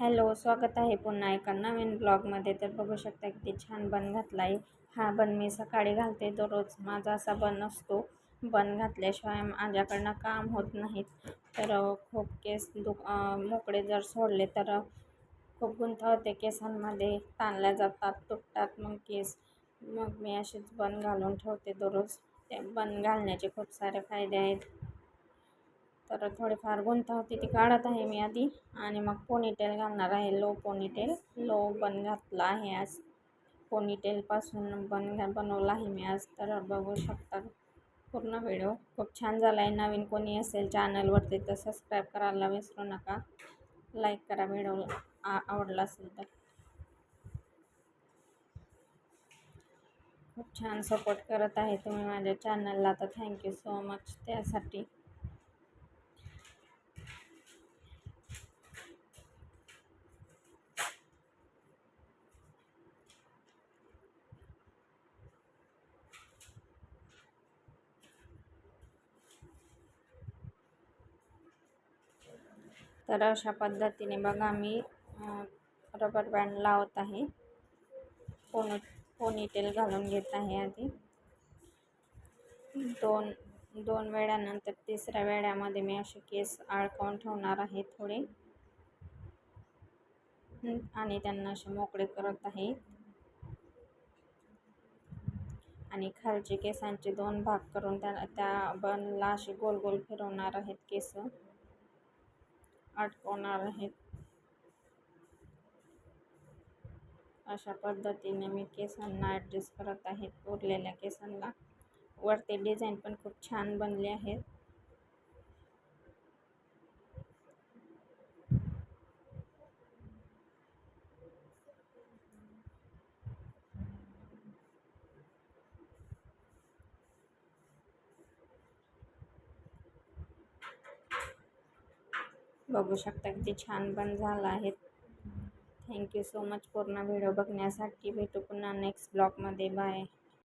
Hello स्वागत आहे पुन्हा एका नवीन ब्लॉगमध्ये. तर बघू शकता किती छान बन घातला आहे हा बन मी सकाळी घालते दररोज माझा असा बन असतो. बन घातल्याशिवाय माझ्याकडनं काम होत नाहीत. तर खूप केस दुख मोकळे जर सोडले तर खूप गुंतवते केसांमध्ये. ताणल्या जातात तुटतात मग केस. मग मी अशीच बन घालून ठेवते दररोज. ते बन घालण्याचे खूप सारे फायदे आहेत. तर थोडीफार गुंता होती ती काढत आहे मी आधी. आणि मग पोनीटेल घालणार आहे. लो पोनीटेल लो बन घातला आहे आज. पोनीटेलपासून बन बनवला आहे मी आज. तर बघू शकता पूर्ण व्हिडिओ खूप छान झाला आहे नवीन कोणी असेल चॅनलवरती तर सबस्क्राईब करायला विसरू नका. लाईक करा व्हिडिओ आवडला असेल तर. खूप छान सपोर्ट करत आहे तुम्ही माझ्या चॅनलला तर थँक्यू सो मच त्यासाठी तर अशा पद्धतीने बघा मी रबर बँड लावत आहे. पोनी पोनीटेल घालून घेत आहे आधी. दोन दोन वेळ्यानंतर तिसऱ्या वेळ्यामध्ये मी असे केस अडकवून ठेवणार आहे थोडे. आणि त्यांना असे मोकळे करत आहे. आणि खालचे केसांचे दोन भाग करून त्या त्या बनला असे गोल गोल फिरवणार आहेत केस. अडकवणार आहेत. अशा पद्धतीने मी केसांना ॲडजस्ट करत आहेत उरलेल्या केसांना. वरती डिझाईन पण खूप छान बनले आहेत बघू शकता किती छान पण झाला आहे. थँक्यू सो मच पूर्ण व्हिडिओ बघण्यासाठी भेटू पुन्हा नेक्स्ट ब्लॉगमध्ये बाय